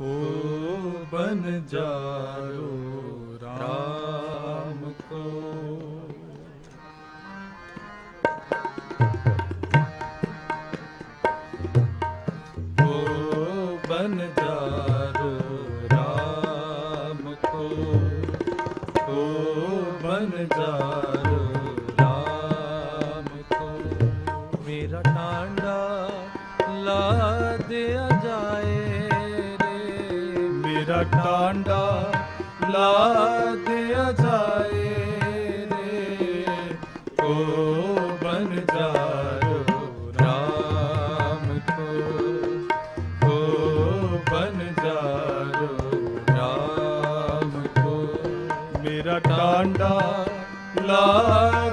को बन जारो राम को को बन जारो राम को को बन जारो ਟਾਂਡਾ ਲਾ ਦਿਆ ਜਾਏ ਰੇ ਕੋ ਬਨ ਜਾਰੋ ਰਾਮ ਕੋ। ਕੋ ਬਨ ਜਾਰੋ ਰਾਮ ਕੋ। ਮੇਰਾ ਟਾਂਡਾ ਲਾ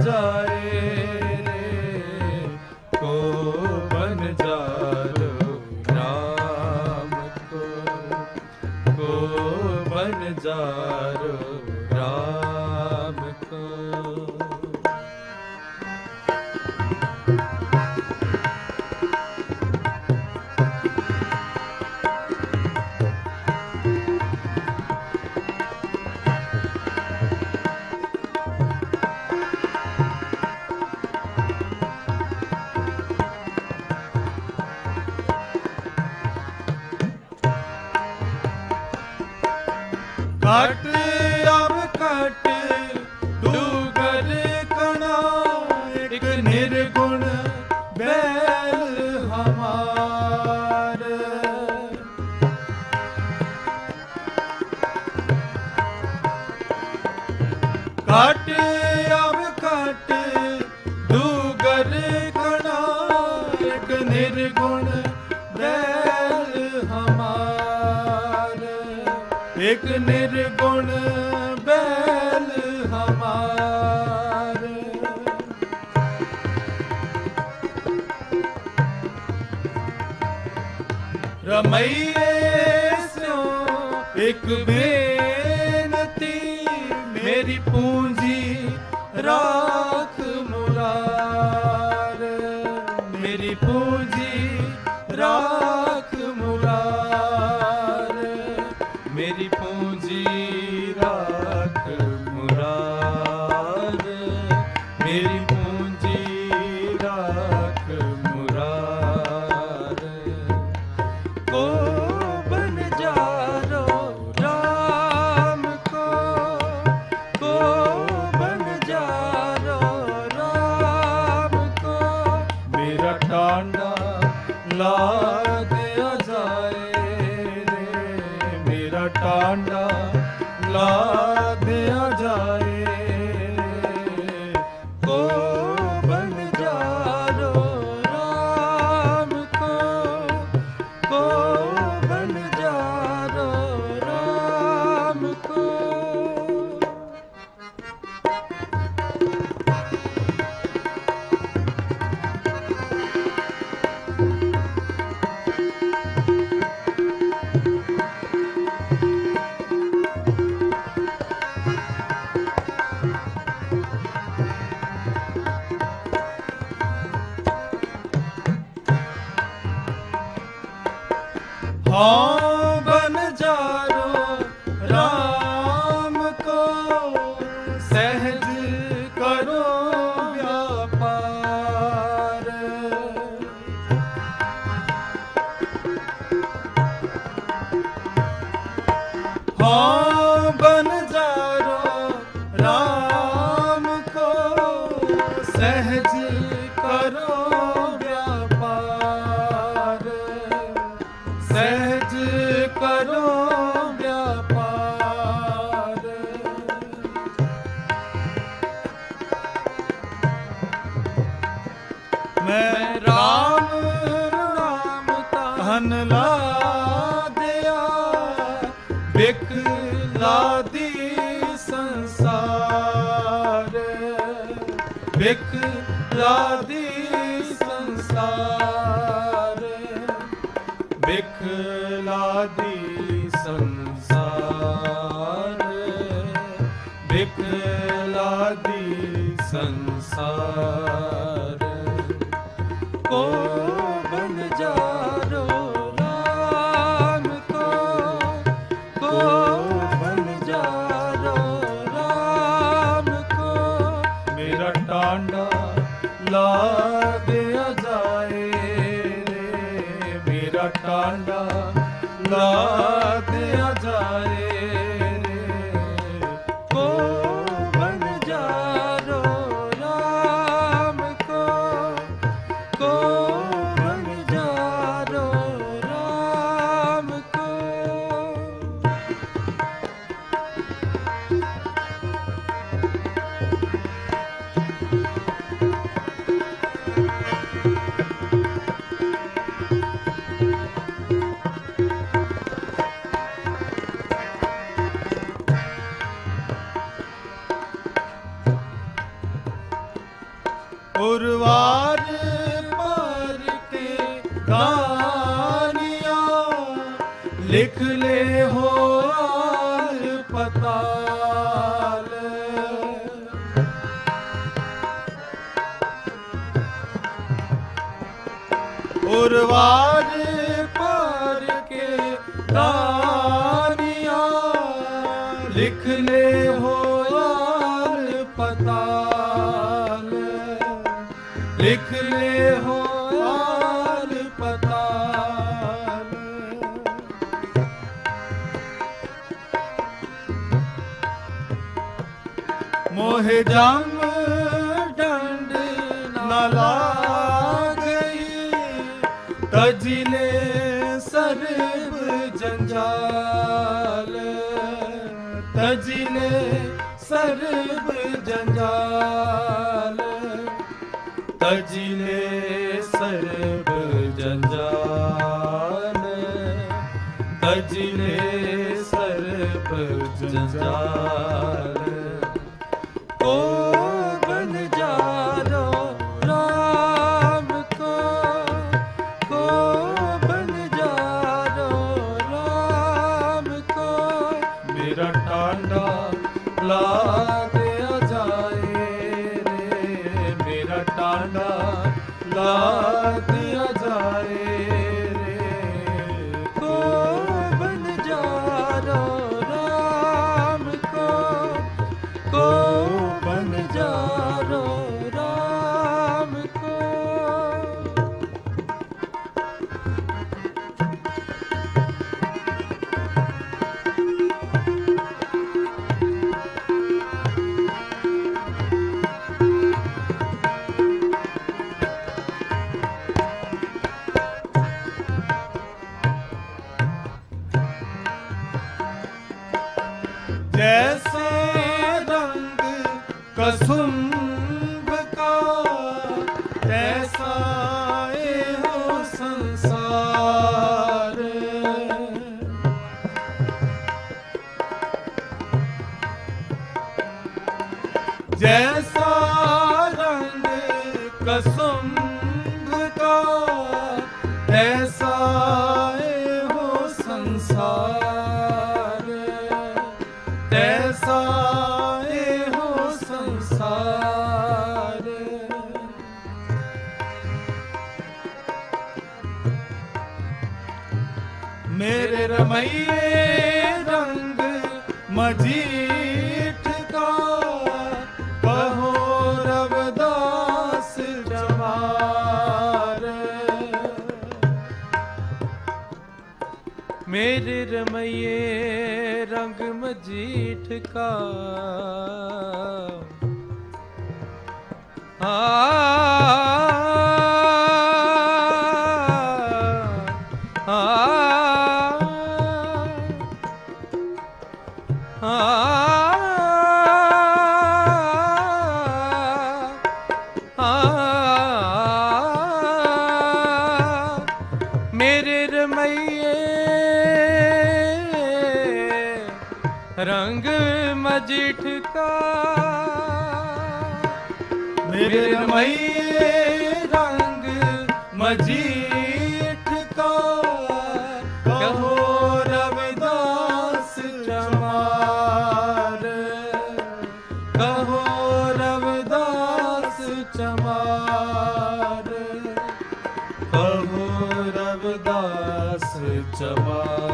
ਘਟ ਅਬ ਘਟ, ਡੂਗਰ ਕਣਾ, ਇੱਕ ਨਿਰਗੁਣ ਬੈਲ ਹਮਾਰ। ਘਟ ਅਬ ਘਟ, ਡੂਗਰ ਕਣਾ, ਇੱਕ ਨਿਰਗੁਣ ਬੈਲ ਹਮਾਰ। ਇੱਕ ਨਿਰਗੁਣ ਰਮਈਏ ਸਿਓ ਇੱਕ ਬੇਨਤੀ ਮੇਰੀ ਪੂੰਜੀ ਰਾਖ को ਸਹਿਜ ਕਰੋ ਵਿਆਪਾਰ ਸਹਿਜ ਕਰੋ ਵਿਆਪਾਰ ਮੈਂ ਰਾਮ ਨਾਮ ਧਨ ਲਾ ਦਿਆ। ਬਿਕ ਲਾਦੀ ਸੰਸਾਰ ਬਿਕ ਲਾਦੀ ਸੰਸਾਰ ਬਿਕ ਲਾਦੀ ਸੰਸਾਰ। ਮੇਰਾ ਟਾਂਡਾ ਗਾਨੀਆਂ ਲਿਖ ਲੈ ਹੋ ਆਲ ਪਤਾਲ। ਉਰਵਾਰ ਪਰ ਕੇ ਗਾਨੀਆਂ ਲਿਖ ਲੈ ਹੋ ਮੋਹਿ ਜਮ ਡੰਡ ਨਾ ਲਾਗਈ ਤਜਲੇ ਸਰਬ ਜੰਜਾਲ। ਤਜਲੇ ਸਰਬ ਜੰਜਾਲ। ਤਜਲੇ ਸਰਬ ਜੰਜਾਲ। ਤਜਲੇ ਸਰਬ ਜੰਜਾਲ। ਕਸੁੰਭ ਕਾ ਸੰਸਾਰ ਜੈਸਾ ਰੰਗ ਕਸੁੰਭ ਕਾ ਮਈਏ ਰੰਗ ਮਜੀਠ ਕਾ ਕਹੋ ਰਵਦਾਸ ਜਵਾਰ। ਮੇਰੇ ਰਮਈਏ ਰੰਗ ਮਜੀਠ ਕਾ ਆ ਰੰਗ ਮਜੀਠ ਕਾ ਮੇਰੇ ਰਮਈਏ ਰੰਗ ਮਜੀਠ ਕਾ ਕਹੋ ਰਵਿਦਾਸ ਚਮਾਰ। ਕਹੋ ਰਵਿਦਾਸ ਚਮਾਰ। ਕਹੋ ਰਵਿਦਾਸ ਚਮਾਰ।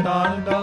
ਕੋ